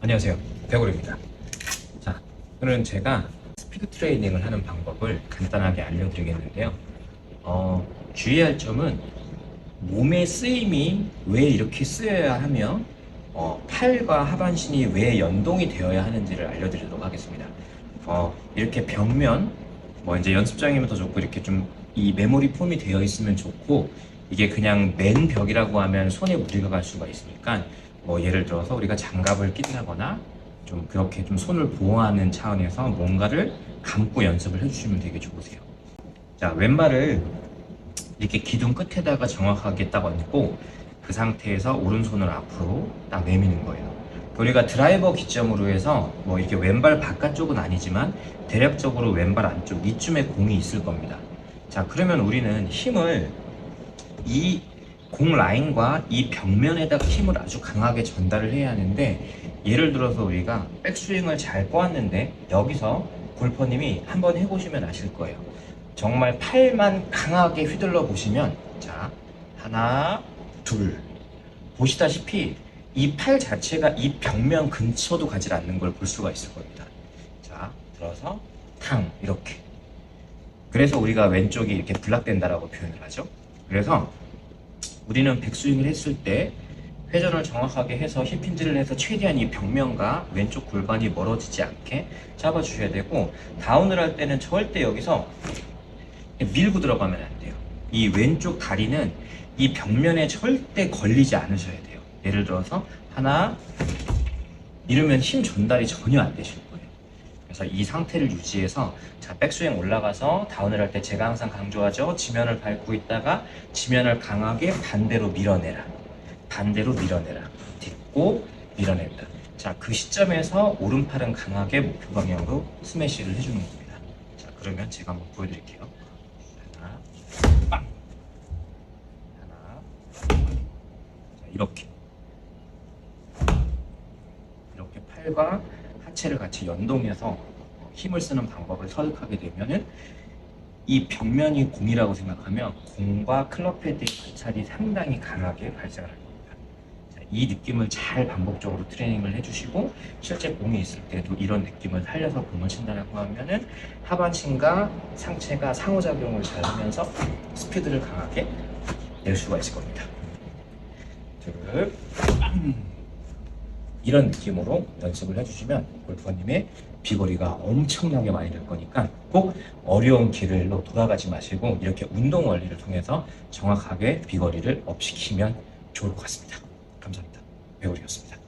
안녕하세요. 배고입니다. 자, 오늘은 제가 스피드 트레이닝을 하는 방법을 간단하게 알려드리겠는데요. 어, 주의할 점은 몸의 쓰임이 왜 이렇게 쓰여야 하며 어, 팔과 하반신이 왜 연동이 되어야 하는지를 알려드리도록 하겠습니다. 어, 이렇게 벽면, 뭐 이제 연습장이면 더 좋고 이렇게 좀 이 메모리 폼이 되어 있으면 좋고 이게 그냥 맨 벽이라고 하면 손에 무리가 갈 수가 있으니까 뭐 예를 들어서 우리가 장갑을 낀다거나 좀 그렇게 좀 손을 보호하는 차원에서 뭔가를 감고 연습을 해주시면 되게 좋으세요. 자, 왼발을 이렇게 기둥 끝에다가 정확하게 딱 얹고 그 상태에서 오른손을 앞으로 딱 내미는 거예요. 우리가 드라이버 기점으로 해서 뭐 이렇게 왼발 바깥쪽은 아니지만 대략적으로 왼발 안쪽 이쯤에 공이 있을 겁니다. 자, 그러면 우리는 힘을 이 공 라인과 이 벽면에다가 힘을 아주 강하게 전달을 해야 하는데 예를 들어서 우리가 백스윙을 잘 꼬았는데 여기서 골퍼님이 한번 해보시면 아실 거예요. 정말 팔만 강하게 휘둘러 보시면 자 하나 둘 보시다시피 이 팔 자체가 이 벽면 근처도 가지 않는 걸 볼 수가 있을 겁니다. 자 들어서 탕 이렇게 그래서 우리가 왼쪽이 이렇게 블락된다라고 표현을 하죠. 그래서 우리는 백스윙을 했을 때 회전을 정확하게 해서 힙힌지를 해서 최대한 이 벽면과 왼쪽 골반이 멀어지지 않게 잡아주셔야 되고 다운을 할 때는 절대 여기서 밀고 들어가면 안 돼요. 이 왼쪽 다리는 이 벽면에 절대 걸리지 않으셔야 돼요. 예를 들어서 하나 이러면 힘 전달이 전혀 안 되실 거예요. 그래서 이 상태를 유지해서 자 백스윙 올라가서 다운을 할 때 제가 항상 강조하죠. 지면을 밟고 있다가 지면을 강하게 반대로 밀어내라. 반대로 밀어내라. 딛고 밀어낸다. 자 그 시점에서 오른팔은 강하게 목표 방향으로 스매시를 해주는 겁니다. 자 그러면 제가 한번 보여드릴게요. 하나, 빵. 하나, 자 이렇게 이렇게 팔과 하체를 같이 연동해서 힘을 쓰는 방법을 터득하게 되면은 이 벽면이 공이라고 생각하면 공과 클럽 헤드의 관찰이 상당히 강하게 발생할 겁니다. 자, 이 느낌을 잘 반복적으로 트레이닝을 해주시고 실제 공이 있을 때도 이런 느낌을 살려서 공을 친다라고 하면은 하반신과 상체가 상호작용을 잘 하면서 스피드를 강하게 낼 수가 있을 겁니다. 둘, 빵. 이런 느낌으로 연습을 해주시면 골프님의 비거리가 엄청나게 많이 될 거니까 꼭 어려운 길로 돌아가지 마시고 이렇게 운동 원리를 통해서 정확하게 비거리를 업시키면 좋을 것 같습니다. 감사합니다. 배우리였습니다.